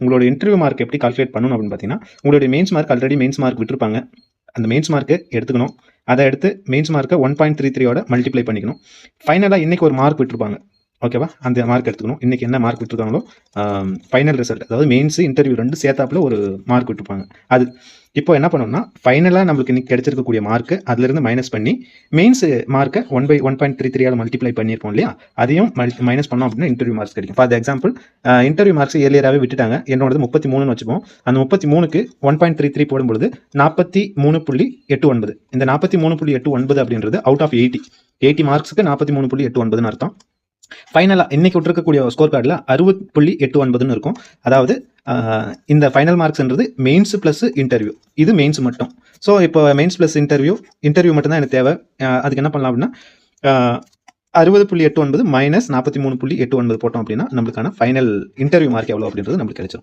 உங்களோட interview mark எப்படி calculate பண்ணணும் அப்படின்னு பார்த்தீங்கன்னா உங்களுடைய mains mark already mains mark விட்டுருப்பாங்க. அந்த மெயின்ஸ் மார்க்கு எடுத்துக்கணும். அதை எடுத்து மெயின்ஸ் மார்க்கை ஒன் பாயிண்ட் த்ரீ த்ரீயோட மல்டிப்ளை பண்ணிக்கணும். ஃபைனலாக இன்றைக்கி ஒரு மார்க் விட்டுருப்பாங்க. ஓகேவா அந்த மார்க் எடுத்துக்கணும். இன்றைக்கி என்ன மார்க் விட்டுருக்காங்களோ ஃபைனல் ரிசல்ட் அதாவது மெயின்ஸ் இன்டர்வியூ ரெண்டு சேர்த்தாப்புல ஒரு மார்க் விட்டுருப்பாங்க. அது இப்போ என்ன பண்ணணும்னா ஃபைனலாக நம்மளுக்கு இன்னைக்கு கிடைச்சிருக்கக்கூடிய மார்க்கு அதுலேருந்து மைனஸ் பண்ணி மெயின்ஸ் மார்க்கை one by one point three த்ரீயால் multiply பண்ணியிருப்போம் இல்லையா? அதையும் மைனஸ் பண்ணோம் அப்படின்னா இன்டர்வியூ மார்க்ஸ் கிடைக்கும். ஃபார் எக்ஸாம்பிள் இன்டர்வியூ மார்க்ஸ் ஏர்லியராகவே விட்டுட்டாங்க. என்னோடது முப்பத்தி மூணுன்னு வச்சுப்போம். அந்த முப்பத்தி மூணுக்கு ஒன் பாயிண்ட் த்ரீ த்ரீ போடும்பொழுது நாற்பத்தி மூணு புள்ளி எட்டு ஒன்பது. இந்த நாற்பத்தி மூணு புள்ளி எட்டு ஒன்பது அப்படின்றது அவுட் ஆஃப் எயிட்டி எயிட்டி மார்க்ஸ்க்கு நாற்பத்தி மூணு புள்ளி எட்டு ஒன்பதுன்னு அர்த்தம். ஃபைனலாக இன்னைக்கு விட்டுருக்கக்கூடிய ஸ்கோர் கார்டில் அறுபது புள்ளி எட்டு ஒன்பதுன்னு இருக்கும். அதாவது இந்த ஃபைனல் மார்க்ஸ்ன்றது மெயின்ஸ் ப்ளஸ் இன்டர்வியூ இது மெயின்ஸ் மட்டும். ஸோ இப்போ மெயின்ஸ் ப்ளஸ் இன்டர்வியூ இன்டர்வியூ மட்டும் தான் எனக்கு தேவை. அதுக்கு என்ன பண்ணலாம் அப்படின்னா அறுபது புள்ளி எட்டு ஒன்பது மைனஸ் நாற்பத்தி மூணு புள்ளி எட்டு ஒன்பது போட்டோம் அப்படின்னா நம்மளுக்கான ஃபைனல் இன்டர்வியூ மார்க் எவ்வளோ அப்படின்றது நம்மளுக்கு கிடைச்சிடும்